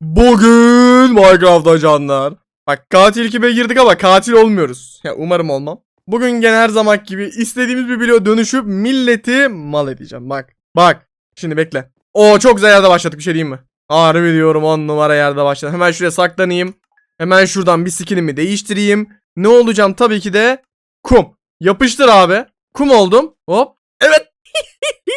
Bugün Minecraft ajanlar. Bak katil ekibe girdik ama katil olmuyoruz. Ya umarım olmam. Bugün gene her zaman gibi istediğimiz bir video dönüşüp milleti mal edeceğim. Bak. Bak. Şimdi bekle. Oo çok güzel yerde başladık bir şey diyeyim mi? Harbi diyorum 10 numara yerde başladım. Hemen şuraya saklanayım. Hemen şuradan bir skinimi değiştireyim. Ne olacağım tabii ki de kum. Yapıştır abi. Kum oldum. Hop. Evet.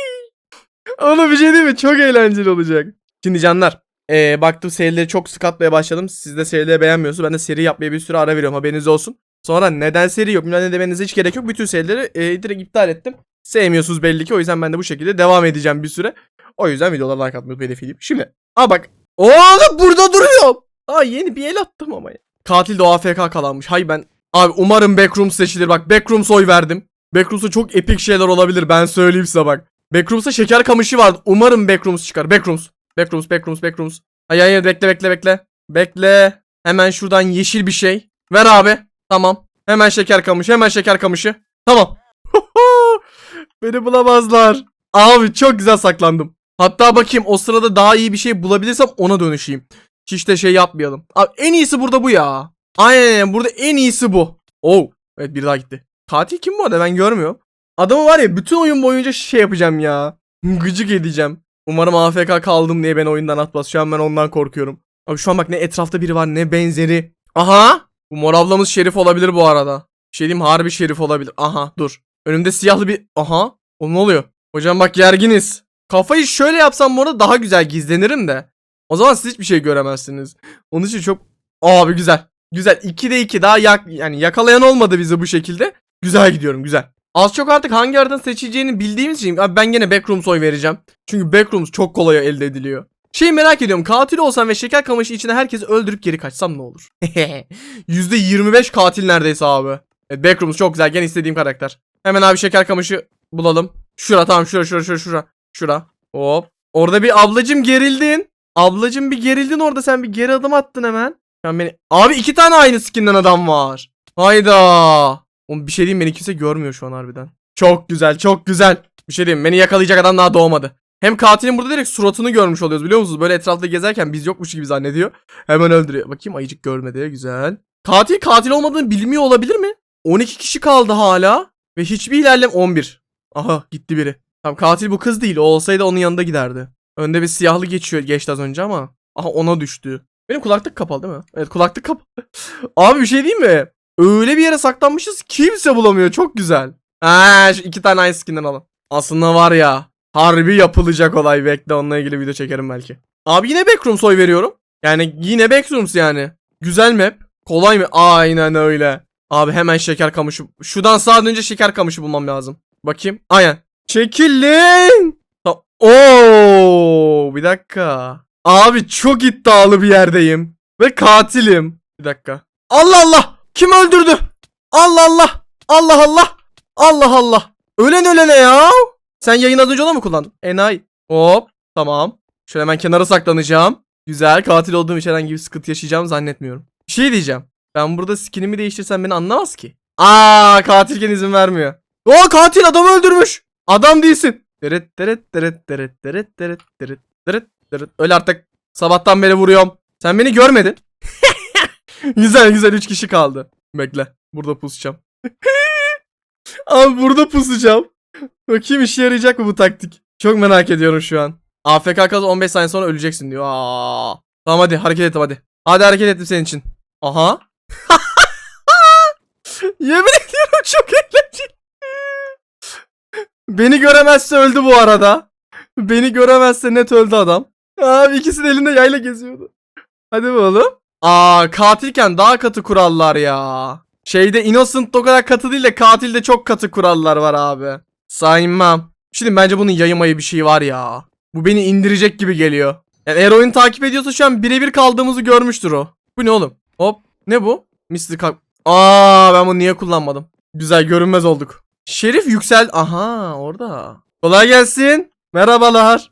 Oğlum bir şey değil mi? Çok eğlenceli olacak. Şimdi canlar. Ee, baktım serileri çok sık atmaya başladım. Siz de serileri beğenmiyorsunuz. Ben de seri yapmaya bir süre ara veriyorum. Haberiniz olsun. Sonra neden seri yok? Bilmem ne demenize hiç gerek yok. Bütün serileri e, direkt iptal ettim. Sevmiyorsunuz belli ki. O yüzden ben de bu şekilde devam edeceğim bir süre. O yüzden videolara like atmayı unutmayın. Şimdi. Aa bak. Oğlum burada duruyor. Aa yeni bir el attım ama ya. Katil de o AFK kalanmış. Hay ben. Abi umarım Backrooms seçilir. Bak Backrooms oy verdim. Backrooms'ta çok epik şeyler olabilir. Ben söyleyeyim size bak. Backrooms'ta şeker kamışı vardı. Umarım Backrooms çıkar. Backrooms. Backrooms, Backrooms, Backrooms. Hayır hayır bekle bekle bekle. Bekle. Hemen şuradan yeşil bir şey. Ver abi. Tamam. Hemen şeker kamışı. Hemen şeker kamışı. Tamam. Beni bulamazlar. Abi çok güzel saklandım. Hatta bakayım o sırada daha iyi bir şey bulabilirsem ona dönüşeyim. Hiç de şey yapmayalım. Abi en iyisi burada bu ya. Aynen burada en iyisi bu. Oh. Evet bir daha gitti. Katil kim bu arada ben görmüyorum. Adamı var ya bütün oyun boyunca şey yapacağım ya. Gıcık edeceğim. Umarım AFK kaldım diye beni oyundan atmaz. Şu an ben ondan korkuyorum. Abi şu an bak ne etrafta biri var ne benzeri. Aha. Bu mor ablamız şerif olabilir bu arada. Bir şey diyeyim harbi şerif olabilir. Aha dur. Önümde siyahlı bir... Aha. O ne oluyor? Hocam bak gerginiz. Kafayı şöyle yapsam bu arada daha güzel gizlenirim de. O zaman siz hiçbir şey göremezsiniz. Onun için çok... Abi güzel. Güzel. 2'de 2 daha yak... yani yakalayan olmadı bizi bu şekilde. Güzel gidiyorum güzel. Az çok artık hangi aradan seçeceğini bildiğimiz için abi ben gene Backrooms oy vereceğim. Çünkü Backrooms çok kolay elde ediliyor. Şey merak ediyorum katil olsam ve şeker kamışı içinde herkesi öldürüp geri kaçsam ne olur? %25 katil neredeyse abi. Evet Backrooms çok güzel gene istediğim karakter. Hemen abi şeker kamışı bulalım. Şura tamam şura şura şura şura. Şura. Hop. Orada bir ablacım gerildin. Ablacım bir gerildin orada sen bir geri adım attın hemen. Sen beni... Abi iki tane aynı skinden adam var. Hayda. Oğlum bir şey diyeyim beni kimse görmüyor şu an harbiden. Çok güzel çok güzel. Bir şey diyeyim beni yakalayacak adam daha doğmadı. Hem katilin burada direkt suratını görmüş oluyoruz biliyor musunuz? Böyle etrafta gezerken biz yokmuş gibi zannediyor. Hemen öldürüyor. Bakayım ayıcık görmedi. Güzel. Katil katil olmadığını bilmiyor olabilir mi? 12 kişi kaldı hala. Ve hiçbir ilerlem 11. Aha gitti biri. Tamam katil bu kız değil. O olsaydı onun yanında giderdi. Önde bir siyahlı geçiyor geçti az önce ama. Aha ona düştü. Benim kulaklık kapalı değil mi? Evet kulaklık kapalı. Abi bir şey diyeyim mi? Öyle bir yere saklanmışız kimse bulamıyor. Çok güzel. Ha, şu iki tane aynı skinden alın. Aslında var ya. Harbi yapılacak olay. Bekle onunla ilgili video çekerim belki. Abi yine Backrooms oy veriyorum. Yani yine Backrooms yani. Güzel map. Kolay mı? Aynen öyle. Abi hemen şeker kamışı. Şuradan sağa dönünce şeker kamışı bulmam lazım. Bakayım. Aynen. Çekilin. Oo, bir dakika. Abi çok iddialı bir yerdeyim. Ve katilim. Bir dakika. Allah Allah. Kim öldürdü? Allah Allah. Allah Allah. Allah Allah. Ölen ölene ya. Sen yayın az önce ona mı kullandın? Enayi. Hop. Tamam. Şöyle hemen kenara saklanacağım. Güzel. Katil olduğum için herhangi bir sıkıntı yaşayacağım zannetmiyorum. Bir şey diyeceğim. Ben burada skinimi değiştirsem beni anlamaz ki. Aa katilken izin vermiyor. O katil adamı öldürmüş. Adam değilsin. Deret deret deret deret deret deret deret deret deret. Öyle artık. Sabahtan beri vuruyorum. Sen beni görmedin. Güzel güzel 3 kişi kaldı. Bekle. Burada pusacağım. Abi burada pusacağım. Bakayım işe yarayacak mı bu taktik? Çok merak ediyorum şu an. AFK kal 15 saniye sonra öleceksin diyor. Aa. Tamam hadi hareket et hadi. Hadi hareket ettim senin için. Aha. Yemin ediyorum çok eğlenceli. Beni göremezse öldü bu arada. Beni göremezse net öldü adam. Abi ikisi de elinde yayla geziyordu. Hadi oğlum. Aa katilken daha katı kurallar ya. Şeyde innocent o kadar katı değil de katilde çok katı kurallar var abi. Saymam. Şimdi bence bunun yayımayı bir şey var ya. Bu beni indirecek gibi geliyor. Yani eğer oyunu takip ediyorsa şu an birebir kaldığımızı görmüştür o. Bu ne oğlum? Hop. Ne bu? Mr. Kalk. Aa ben bunu niye kullanmadım? Güzel görünmez olduk. Şerif yüksel. Aha orada. Kolay gelsin. Merhabalar.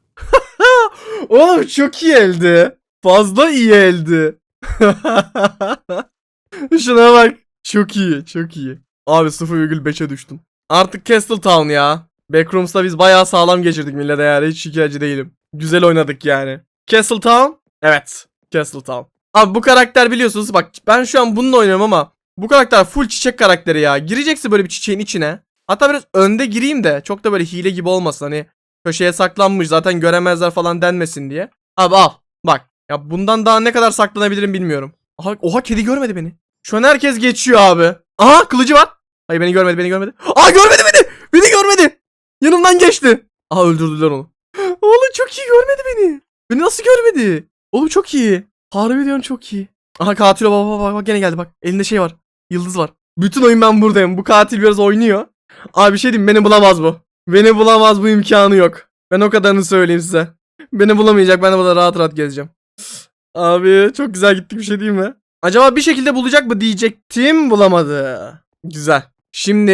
Oğlum çok iyi eldi. Fazla iyi eldi. Şuna bak. Çok iyi, çok iyi. Abi 0,5'e düştüm. Artık Castle Town ya. Backrooms'ta biz bayağı sağlam geçirdik millete yani. Hiç şikayetçi değilim. Güzel oynadık yani. Castle Town? Evet. Castletown. Abi bu karakter biliyorsunuz bak ben şu an bununla oynuyorum ama bu karakter full çiçek karakteri ya. Gireceksin böyle bir çiçeğin içine. Hatta biraz önde gireyim de çok da böyle hile gibi olmasın hani köşeye saklanmış zaten göremezler falan denmesin diye. Abi al bak ya bundan daha ne kadar saklanabilirim bilmiyorum. Aha, oha kedi görmedi beni. Şu an herkes geçiyor abi. Aha kılıcı var. Hayır beni görmedi beni görmedi. Aa görmedi beni. Beni görmedi. Yanımdan geçti. Aha öldürdüler onu. Oğlum çok iyi görmedi beni. Beni nasıl görmedi? Oğlum çok iyi. Harbi diyorum çok iyi. Aha katil o baba bak bak gene geldi bak. Elinde şey var. Yıldız var. Bütün oyun ben buradayım. Bu katil biraz oynuyor. Abi bir şey diyeyim beni bulamaz bu. Beni bulamaz bu imkanı yok. Ben o kadarını söyleyeyim size. Beni bulamayacak ben de burada rahat rahat gezeceğim. Abi çok güzel gittik bir şey değil mi? Acaba bir şekilde bulacak mı diyecektim bulamadı. Güzel. Şimdi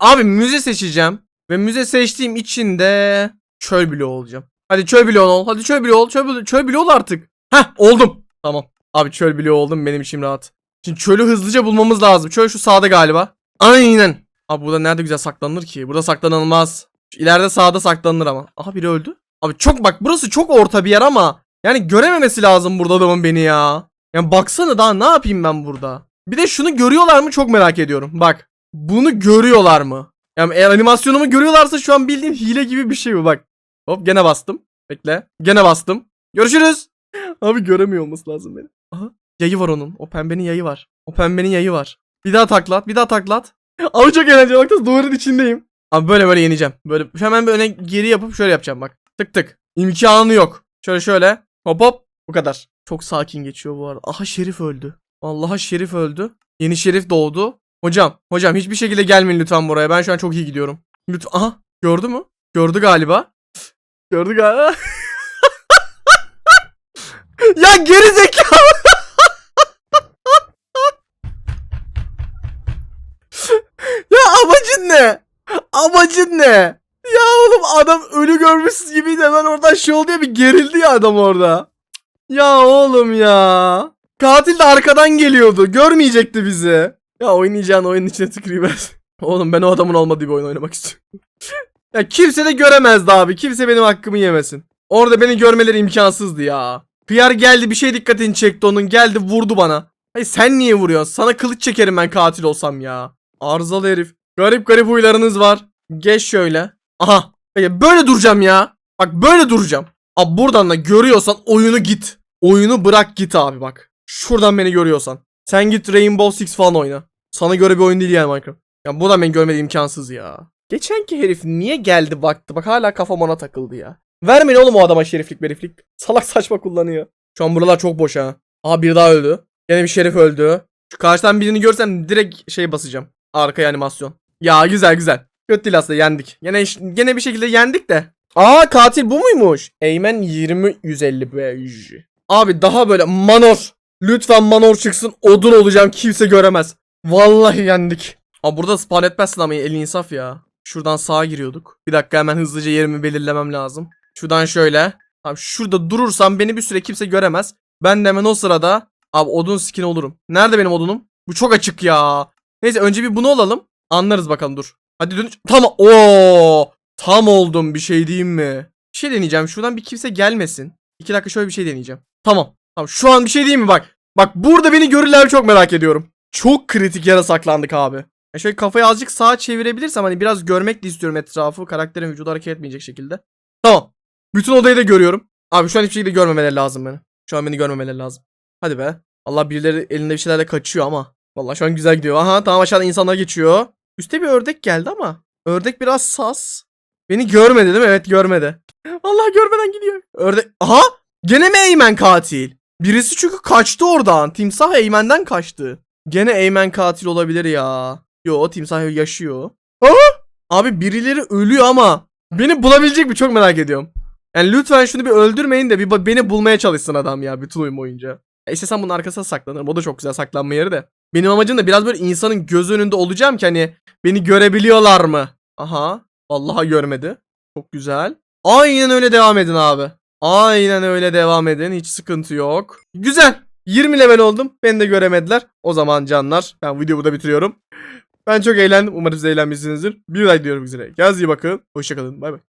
abi müze seçeceğim. Ve müze seçtiğim için de çöl bloğu olacağım. Hadi çöl bloğu ol. Hadi çöl bloğu ol. Çöl, bloğu- çöl bloğu ol artık. Heh oldum. Tamam. Abi çöl bloğu oldum benim içim rahat. Şimdi çölü hızlıca bulmamız lazım. Çöl şu sağda galiba. Aynen. Abi burada nerede güzel saklanılır ki? Burada saklanılmaz. İleride sağda saklanılır ama. Aha biri öldü. Abi çok bak burası çok orta bir yer ama. Yani görememesi lazım burada adamın beni ya. Yani baksana daha ne yapayım ben burada. Bir de şunu görüyorlar mı çok merak ediyorum. Bak. Bunu görüyorlar mı? Yani eğer animasyonumu görüyorlarsa şu an bildiğin hile gibi bir şey bu bak. Hop gene bastım. Bekle. Gene bastım. Görüşürüz. Abi göremiyor olması lazım beni. Aha. Yayı var onun. O pembenin yayı var. O pembenin yayı var. Bir daha taklat. Bir daha taklat. Abi çok eğlenceli. Bak duvarın içindeyim. Abi böyle böyle yeneceğim. Böyle hemen öne geri yapıp şöyle yapacağım bak. Tık tık. İmkanı yok. Şöyle şöyle. Hop hop. Bu kadar. Çok sakin geçiyor bu arada. Aha Şerif öldü. Vallahi Şerif öldü. Yeni Şerif doğdu. Hocam, hocam hiçbir şekilde gelmeyin lütfen buraya. Ben şu an çok iyi gidiyorum. Lütfen. Aha, gördü mü? Gördü galiba. Gördü galiba. ya geri zekalı. ya amacın ne? Amacın ne? Ya oğlum adam ölü görmüş gibi hemen oradan şey oldu ya bir gerildi ya adam orada. Ya oğlum ya. Katil de arkadan geliyordu. Görmeyecekti bizi. Ya oynayacağın oyunun içine tüküreyim. Oğlum ben o adamın olmadığı bir oyun oynamak istiyorum. ya kimse de göremezdi abi. Kimse benim hakkımı yemesin. Orada beni görmeleri imkansızdı ya. Hıyar geldi bir şey dikkatini çekti onun. Geldi vurdu bana. Hayır sen niye vuruyorsun? Sana kılıç çekerim ben katil olsam ya. Arızalı herif. Garip garip huylarınız var. Geç şöyle. Aha. Böyle duracağım ya. Bak böyle duracağım. Abi buradan da görüyorsan oyunu git. Oyunu bırak git abi bak. Şuradan beni görüyorsan. Sen git Rainbow Six falan oyna. Sana göre bir oyun değil yani Minecraft. Ya bu da beni görmedi imkansız ya. Geçenki herif niye geldi baktı bak hala kafam ona takıldı ya. Vermeyin oğlum o adama şeriflik beriflik. Salak saçma kullanıyor. Şu an buralar çok boş ha. Aha bir daha öldü. Yine bir şerif öldü. Şu karşıdan birini görsem direkt şey basacağım. Arkaya animasyon. Ya güzel güzel. Kötü değil aslında yendik. Yine, yine bir şekilde yendik de. Aa katil bu muymuş? Eymen 20 155. Abi daha böyle manor. Lütfen manor çıksın odun olacağım kimse göremez. Vallahi yendik. Aa burada spawn etmezsin ama elin insaf ya. Şuradan sağa giriyorduk. Bir dakika hemen hızlıca yerimi belirlemem lazım. Şuradan şöyle. Abi şurada durursam beni bir süre kimse göremez. Ben de hemen o sırada abi odun skin olurum. Nerede benim odunum? Bu çok açık ya. Neyse önce bir bunu alalım. Anlarız bakalım dur. Hadi dön. Tamam. Oo! Tam oldum bir şey diyeyim mi? Bir şey deneyeceğim. Şuradan bir kimse gelmesin. İki dakika şöyle bir şey deneyeceğim. Tamam. Tamam şu an bir şey diyeyim mi bak. Bak burada beni görürler çok merak ediyorum. Çok kritik yere saklandık abi. Ya şöyle kafayı azıcık sağa çevirebilirsem hani biraz görmek de istiyorum etrafı. Karakterin vücudu hareket etmeyecek şekilde. Tamam. Bütün odayı da görüyorum. Abi şu an hiçbir şekilde görmemeleri lazım beni. Şu an beni görmemeleri lazım. Hadi be. Allah birileri elinde bir şeylerle kaçıyor ama. Vallahi şu an güzel gidiyor. Aha tamam aşağıda insanlar geçiyor. Üste bir ördek geldi ama. Ördek biraz sas. Beni görmedi değil mi? Evet görmedi. Vallahi görmeden gidiyor. Ördek. Aha! Gene mi Eymen katil? Birisi çünkü kaçtı oradan. Timsah Eymen'den kaçtı. Gene Eymen katil olabilir ya. Yo timsah yaşıyor. Aha! Abi birileri ölüyor ama beni bulabilecek mi çok merak ediyorum. Yani lütfen şunu bir öldürmeyin de bir beni bulmaya çalışsın adam ya bütün oyun boyunca. Ya istesem bunun arkasına saklanırım. O da çok güzel saklanma yeri de. Benim amacım da biraz böyle insanın göz önünde olacağım ki hani beni görebiliyorlar mı? Aha. Vallahi görmedi. Çok güzel. Aynen öyle devam edin abi. Aynen öyle devam edin. Hiç sıkıntı yok. Güzel. 20 level oldum. Beni de göremediler. O zaman canlar ben videoyu burada bitiriyorum. Ben çok eğlendim. Umarım siz eğlenmişsinizdir. Bir like diyorum üzere. Kendinize iyi bakın. Hoşçakalın. Bay bay.